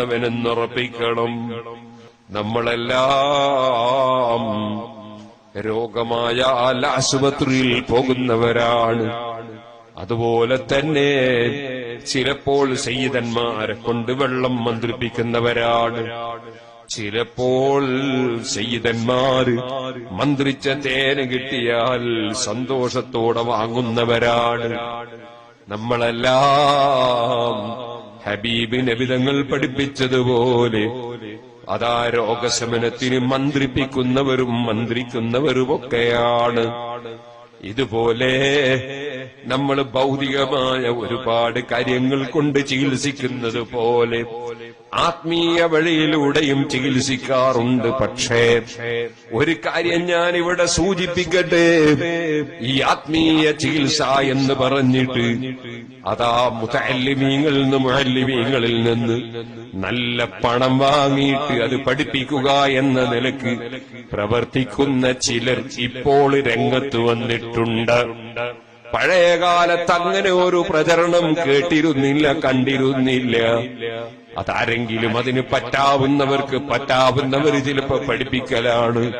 അവനെന്നുറപ്പിക്കണം നമ്മളെല്ലാം രോഗമായ ആശുപത്രിയിൽ പോകുന്നവരാണ്. അതുപോലെ തന്നെ ചിലപ്പോൾ സയ്യിദന്മാരെ കൊണ്ട് വെള്ളം മന്ത്രിപ്പിക്കുന്നവരാണ്. ചിലപ്പോൾ സയ്യിദന്മാര് മന്ത്രിച്ച തേന് കിട്ടിയാൽ സന്തോഷത്തോടെ വാങ്ങുന്നവരാണ്. നമ്മളെല്ലാം ഹബീബ് നബിതങ്ങൾ പഠിപ്പിച്ചതുപോലെ അതാ രോഗശമനത്തിന് മന്ത്രിപ്പിക്കുന്നവരും മന്ത്രിക്കുന്നവരുമൊക്കെയാണ്. ഇതുപോലെ നമ്മൾ ഭൗതികമായ ഒരുപാട് കാര്യങ്ങൾ കൊണ്ട് ചികിത്സിക്കുന്നത് പോലെ ആത്മീയ വഴിയിലൂടെയും ചികിത്സിക്കാറുണ്ട്. പക്ഷേ ഒരു കാര്യം ഞാൻ ഇവിടെ സൂചിപ്പിക്കട്ടെ. ഈ ആത്മീയ ചികിത്സ എന്ന് പറഞ്ഞിട്ട് അതാ മുതല്ലിമീങ്ങളിൽ നിന്ന് മുഹല്ലിമീങ്ങളിൽ നിന്ന് നല്ല പണം വാങ്ങിയിട്ട് അത് പഠിപ്പിക്കുക എന്ന നിലയ്ക്ക് പ്രവർത്തിക്കുന്ന ചിലർ ഇപ്പോൾ രംഗത്ത് വന്നിട്ടുണ്ട്. പഴയകാലത്ത് അങ്ങനെ ഒരു പ്രചരണം കേട്ടിരുന്നില്ല കണ്ടിരുന്നില്ല. അതാരെങ്കിലും അതിന് പറ്റാവുന്നവർക്ക് പറ്റാവുന്നവർ ചിലപ്പോ പഠിപ്പിക്കലാണ്.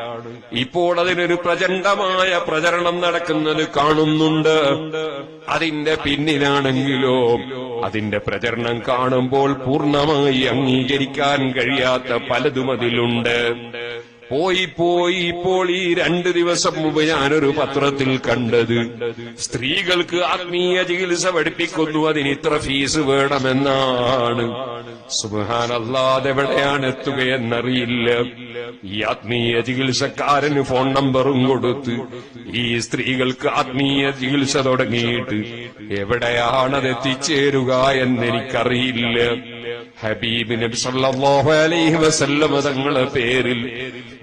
ഇപ്പോൾ അതിനൊരു പ്രചണ്ഡമായ പ്രചരണം നടക്കുന്നത് കാണുന്നുണ്ട്. അതിന്റെ പിന്നിലാണെങ്കിലോ അതിന്റെ പ്രചരണം കാണുമ്പോൾ പൂർണമായി അംഗീകരിക്കാൻ കഴിയാത്ത പലതും അതിലുണ്ട്. പോയി പോയി ഇപ്പോൾ ഈ രണ്ട് ദിവസം മുമ്പ് ഞാനൊരു പത്രത്തിൽ കണ്ടത്. സ്ത്രീകൾക്ക് ആത്മീയ ചികിത്സ പഠിപ്പിക്കുന്നു. അതിന് ഇത്ര ഫീസ് വേണമെന്നാണ്. സുബാനല്ലാതെവിടെയാണ് എത്തുകയെന്നറിയില്ല ഈ ആത്മീയ ചികിത്സക്കാരന് ഫോൺ നമ്പറും കൊടുത്ത് ഈ സ്ത്രീകൾക്ക് ആത്മീയ ചികിത്സ തുടങ്ങിയിട്ട് എവിടെയാണത് എത്തിച്ചേരുക എന്നെനിക്കറിയില്ല. ഹബീബ് നബി സല്ലല്ലാഹു അലൈഹി വസല്ലമ തങ്ങളെ പേരിൽ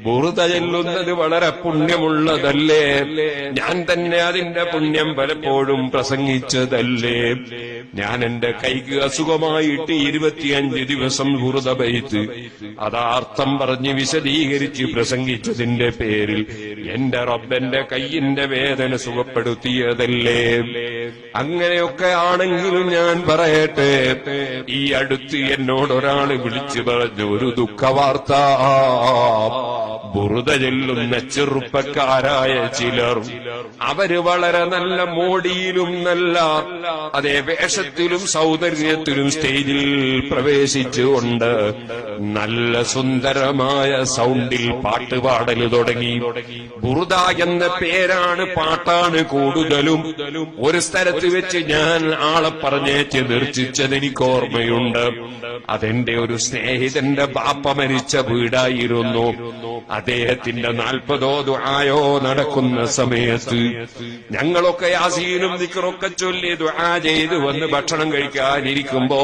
ബുറുത ചെല്ലുന്നത് വളരെ പുണ്യമുള്ളതല്ലേ? ഞാൻ തന്നെ അതിന്റെ പുണ്യം പലപ്പോഴും പ്രസംഗിച്ചതല്ലേ? ഞാൻ എന്റെ കൈക്ക് അസുഖമായിട്ട് ഇരുപത്തിയഞ്ച് ദിവസം ഹുറുത ബൈത്ത്. അതാർത്ഥം പറഞ്ഞ് വിശദീകരിച്ച് പ്രസംഗിച്ചതിന്റെ പേരിൽ എന്റെ റബ്ബന്റെ കയ്യിന്റെ വേദന സുഖപ്പെടുത്തിയതല്ലേ? അങ്ങനെയൊക്കെ ആണെങ്കിലും ഞാൻ പറയട്ടെ. ഈ അടുത്ത് എന്നോടൊരാൾ വിളിച്ചു പറഞ്ഞു ഒരു ദുഃഖവാർത്ത. ബുറുത ചെല്ലുന്ന ചെറുപ്പക്കാരായ ചിലർ. അവർ വളരെ നല്ല മോടിയിലും നല്ല അതേ വേഷത്തിലും സൗന്ദര്യത്തിലും സ്റ്റേജിൽ പ്രവേശിച്ചുകൊണ്ട് നല്ല സുന്ദരമായ സൗണ്ടിൽ പാട്ട് പാടൽ തുടങ്ങി. ബുറുത എന്ന പേരാണ് പാട്ടാണ് കൂടുതലും. ഒരു സ്ഥലത്ത് വെച്ച് ഞാൻ ആളെ പറഞ്ഞേച്ച് നിർച്ചിച്ചത് എനിക്ക് ഓർമ്മയുണ്ട്. അതെന്റെ ഒരു സ്നേഹിതന്റെ ബാപ്പ മരിച്ച വീടായിരുന്നു. അദ്ദേഹത്തിന്റെ നാൽപ്പതോ ദുആയോ നടക്കുന്ന സമയത്ത് ഞങ്ങളൊക്കെ യാസീനും ദിക്കറൊക്കെ ചൊല്ലി ദുആ ചെയ്ത് വന്ന് ഭക്ഷണം കഴിക്കാനിരിക്കുമ്പോ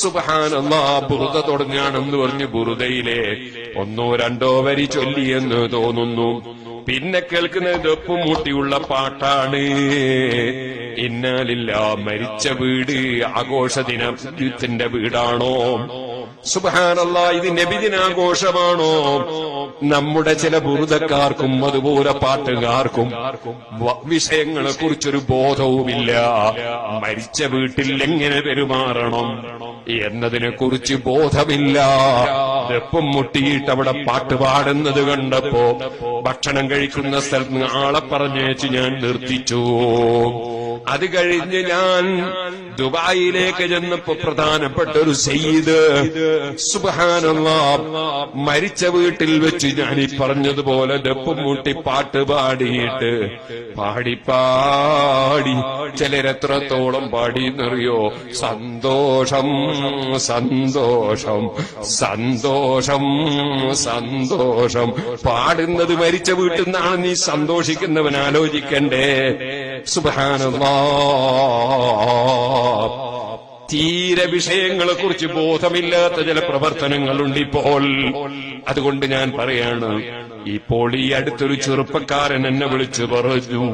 സുബഹാനല്ലാ ബുറുത തുടങ്ങാണെന്ന് പറഞ്ഞ് ബുറുദയിലെ ഒന്നോ രണ്ടോ വരി ചൊല്ലിയെന്ന് തോന്നുന്നു. പിന്നെ കേൾക്കുന്നത് ദപ്പും മൂട്ടിയുള്ള പാട്ടാണ്. ഇന്നാലില്ല മരിച്ച വീട് ആഘോഷ ദിനത്തിന്റെ വീടാണോ? സുബഹാനല്ല ഇത് നബിദിനാഘോഷമാണോ? നമ്മുടെ ചില ബുറുതക്കാർക്കും അതുപോലെ പാട്ടുകാർക്കും വിഷയങ്ങളെ കുറിച്ചൊരു ബോധവുമില്ല. മരിച്ച വീട്ടിൽ എങ്ങനെ പെരുമാറണം എന്നതിനെ കുറിച്ച് ബോധമില്ല. ദപ്പം മുട്ടിയിട്ട് അവിടെ പാട്ട് പാടുന്നത് കണ്ടപ്പോ ഭക്ഷണം കഴിക്കുന്ന സ്ഥലത്ത് നിന്ന് ആളെ പറഞ്ഞേച്ച് ഞാൻ നിർത്തിച്ചു. അത് കഴിഞ്ഞ് ഞാൻ ദുബായിലേക്ക് ചെന്നപ്പോ പ്രധാനപ്പെട്ട ഒരു സെയ്ത് സുബാനല്ല മരിച്ച വീട്ടിൽ വെച്ച് ഞാൻ ഈ പറഞ്ഞതുപോലെ ദപ്പം മുട്ടി പാട്ട് പാടിയിട്ട് പാടി പാടി ചിലരെത്രത്തോളം പാടിയെന്നറിയോ? സന്തോഷം സന്തോഷം സന്തോഷം സന്തോഷം. പാടുന്നത് മരിച്ച വീട്ടിൽ നിന്നാണ് നീ സന്തോഷിക്കുന്നവൻ. ആലോചിക്കണ്ടേ. സുബാനല്ലാ തീരെ വിഷയങ്ങളെ കുറിച്ച് ബോധമില്ലാത്ത ചില പ്രവർത്തനങ്ങളുണ്ട് ഇപ്പോൾ അതുകൊണ്ട് ഞാൻ പറയാണ് ഇപ്പോൾ ഈ അടുത്തൊരു ചെറുപ്പക്കാരൻ എന്നെ വിളിച്ചു പറഞ്ഞു.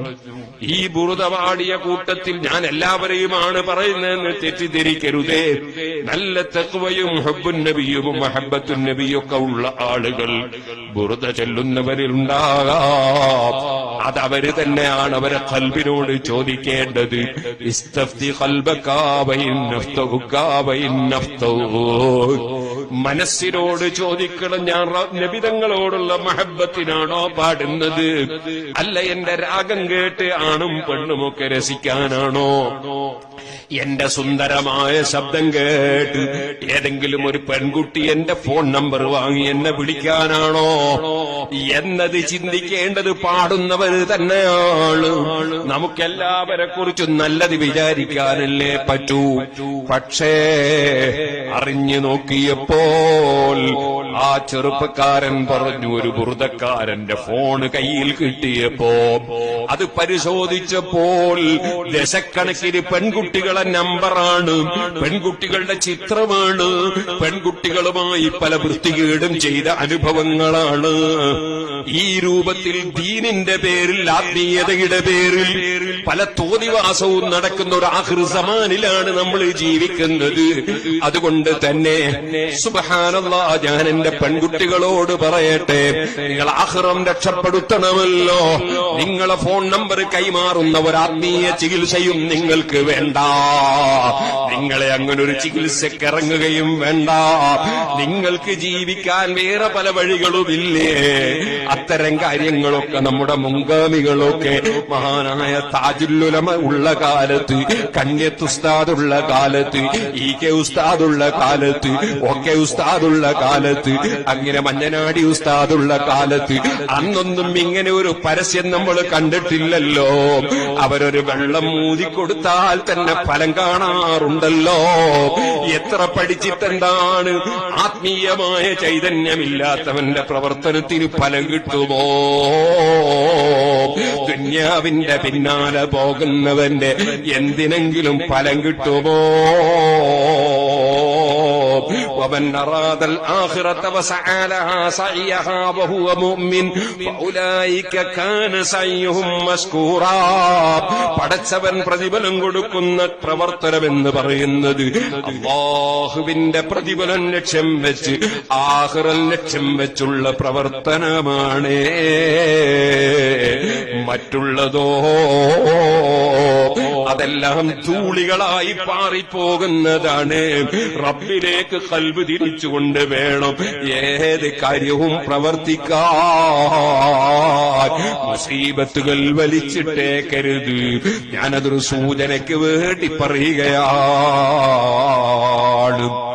ഈ ബുറുതവാടിയ കൂട്ടത്തിൽ ഞാൻ എല്ലാവരെയുമാണ് പറയുന്നതെന്ന് തെറ്റിദ്ധരിക്കരുതേ. നല്ല തെക്കുവയും ഹബ്ബുൻ നബിയും മഹബത്തുൻ നബിയും ഉള്ള ആളുകൾ. ബുറുത ചെല്ലുന്നവരിലുണ്ടാകാം. അത് അവർ തന്നെയാണ് അവരെ കൽബിനോട് ചോദിക്കേണ്ടത്. മനസ്സിനോട് ചോദിക്കണം ഞാൻ നബിതങ്ങളോടുള്ള മഹബത്തിനാണോ പാടുന്നത്? അല്ല എന്റെ രാഗം കേട്ട് ആണും പെണ്ണുമൊക്കെ രസിക്കാനാണോ? എന്റെ സുന്ദരമായ ശബ്ദം കേട്ട് ഏതെങ്കിലും ഒരു പെൺകുട്ടി എന്റെ ഫോൺ നമ്പർ വാങ്ങി എന്നെ വിളിക്കാനാണോ? എന്നത് ചിന്തിക്കേണ്ടത് പാടുന്നവർ തന്നെയാണ്. നമുക്കെല്ലാവരെ കുറിച്ചും നല്ലത് വിചാരിക്കാനല്ലേ പറ്റൂ. പക്ഷേ അറിഞ്ഞു നോക്കിയപ്പോൾ ആ ചെറുപ്പക്കാരൻ പറഞ്ഞു ഒരു ബുറുതക്കാരന്റെ ഫോണ് കയ്യിൽ കിട്ടിയപ്പോ അത് പരിശോധിച്ചപ്പോൾ ദശക്കണക്കിന് പെൺകുട്ടികളെ നമ്പറാണ്. പെൺകുട്ടികളുടെ ചിത്രമാണ്. പെൺകുട്ടികളുമായി പല വൃത്തികേടും ചെയ്ത അനുഭവങ്ങളാണ്. ഈ രൂപത്തിൽ ദീനിന്റെ പേരിൽ ആത്മീയതയുടെ പേരിൽ പല തോന്നിവാസവും നടക്കുന്ന ഒരു ആഹൃസമാനിലാണ് നമ്മൾ ജീവിക്കുന്നത്. അതുകൊണ്ട് തന്നെ സുബഹാനല്ല ഞാൻ എന്റെ പെൺകുട്ടികളോട് പറയട്ടെ നിങ്ങൾ ആഹ്റം രക്ഷപ്പെടുത്തണമല്ലോ. നിങ്ങളെ ഫോൺ നമ്പർ കൈമാറുന്ന ഒരു ആത്മീയ ചികിത്സയും നിങ്ങൾക്ക് വേണ്ട. നിങ്ങളെ അങ്ങനെ ഒരു ചികിത്സക്ക് ഇറങ്ങുകയും വേണ്ട. നിങ്ങൾക്ക് ജീവിക്കാൻ വേറെ പല വഴികളുമില്ലേ? അത്തരം കാര്യങ്ങളൊക്കെ നമ്മുടെ മുൻഗാമികളൊക്കെ മഹാനായ താജുല്ലുലമ ഉള്ള കാലത്ത് കന്യത്ത് ഉസ്താദുള്ള കാലത്ത് ഇ കെ ഉസ്താദുള്ള കാലത്ത് ഒക്കെ ഉസ്താദുള്ള കാലത്ത് അങ്ങനെ മഞ്ഞനാടി ഉസ്താദുള്ള കാലത്ത് അന്നൊന്നും ഇങ്ങനെ ഒരു പരസ്യം നമ്മൾ കണ്ടിട്ടില്ലല്ലോ. അവരൊരു വെള്ളം ഊതിക്കൊടുത്താൽ തന്നെ ഫലം കാണാറുണ്ടല്ലോ. എത്ര പഠിച്ചിട്ടെന്താണ്? ആത്മീയമായ ചൈതന്യമില്ലാത്തവന്റെ പ്രവർത്തനത്തിന് ഫലം കിട്ടുമോ? ദുന്യാവിന്റെ പിന്നാലെ പോകുന്നവന്റെ എന്തിനെങ്കിലും ഫലം കിട്ടുമോ? ومن أراد الآخرة وسعى لها سعيها وهو مؤمن فأولئك كان سعيهم مشكورا പടച്ചവൻ പ്രതിഫലം കൊടുക്കുന്ന പ്രവർത്തനമെന്ന് പറയുന്നത് അള്ളാഹുവിന്റെ പ്രതിഫലം ലക്ഷ്യം വെച്ച് ആഹ്റൽ ലക്ഷ്യം വെച്ചുള്ള പ്രവർത്തനമാണ് മറ്റുള്ളതോ അതെല്ലാം ധൂളികളായി പാറിപ്പോകുന്നതാണ്. റബ്ബിലേക്ക് കൽബ് തിരിച്ചുകൊണ്ട് വേണം ഏത് കാര്യവും പ്രവർത്തിക്കാൻ. മുസീബത്തുകൾ വലിച്ചിട്ടേക്കരുത്. ഞാനതൊരു സൂചനയ്ക്ക് വേണ്ടി പറയുകയാണ്.